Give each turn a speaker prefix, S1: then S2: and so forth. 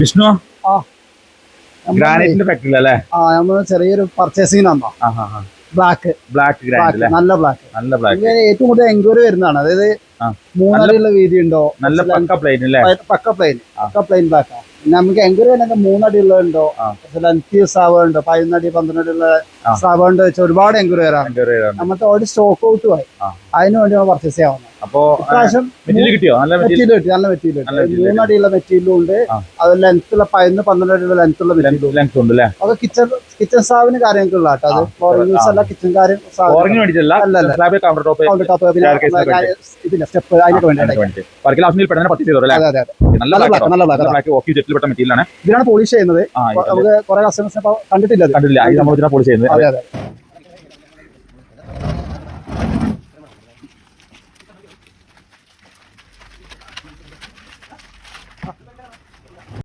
S1: Vishnu? ഗ്രാനൈറ്റിന്റെ factory അല്ലേ?
S2: ആ നമ്മൾ ചെറിയൊരു പർച്ചേസിംഗ് വന്നോ ബ്ലാക്ക്
S1: ബ്ലാക്ക് ഗ്രാനൈറ്റ്
S2: നല്ല ബ്ലാക്ക്
S1: നല്ല ബ്ലാക്ക്
S2: ഏറ്റവും കൂടുതൽ എൻക്വയറി വരുന്നതാണ്. അതായത്
S1: ആ.
S2: മൂന്നടിയുള്ള വീതി ഉണ്ടോ?
S1: നല്ല പക്ക പ്ലെയിൻ അല്ലേ?
S2: Pucca plain pucca plain black നമുക്ക് എൻക്വയറി വരുന്നത് മൂന്നടിയുള്ളതുണ്ടോ
S1: ആ.
S2: സാവ ഉണ്ട് പതിനടി പന്ത്രണ്ടടിയുള്ള
S1: സാവ
S2: സാവുണ്ട് വെച്ചാൽ ഒരുപാട് എൻക്വയറി വരാറുണ്ട്. നമ്മൾക്ക് ഓൾറെഡി സ്റ്റോക്ക് ഔട്ട് ആയി
S1: ആ.
S2: വേണ്ടി നമ്മൾ പർച്ചേസ് ചെയ്യാവുന്നത്
S1: അപ്പോ മെറ്റീരിയൽ കിട്ടിയോ? നല്ല മെറ്റീരിയൽ?
S2: കിട്ടി നല്ല മെറ്റീരിയൽ മൂന്നടിയുള്ള മെറ്റീരിയലും ഉണ്ട്. അത് ലെങ്ത്തുള്ള പതിനൊന്ന് പന്ത്രണ്ട് അടിയുള്ള ലെങ്ത്തുള്ള
S1: ലെങ്ത് ഉണ്ട് അല്ലേ?
S2: അത് കിച്ചൺ കിച്ചൺ സാവിന് കാര്യങ്ങൾക്കുള്ള കേട്ടോ. അത് അല്ല കിച്ചൺ കാര്യം.
S1: കൗണ്ടർ ടോപ്പ്
S2: ഇതില്ല സ്റ്റെപ്പ് അതിനൊക്കെ വേണ്ടി
S1: വർക്കിൽ പെട്ടെന്ന് ചെയ്തോ അല്ലേ? നല്ല
S2: നല്ല
S1: ബ്ലാക്ക്
S2: ബ്ലാക്ക് നല്ല ബ്ലാക്ക്
S1: ബ്ലാക്ക് ജെറ്റിൽ പെട്ട മെറ്റീരിയലാണ്
S2: ഇതിനാണ് പോളിഷ് ചെയ്യുന്നത്. നമുക്ക് കുറെ കസ്റ്റമേഴ്സിനെ കണ്ടിട്ടില്ല കണ്ടിട്ടില്ല.
S1: കണ്ടില്ല നമ്മൾ ഇതിനാ പോളിഷ് ചെയ്യുന്നത്.
S2: അതെ.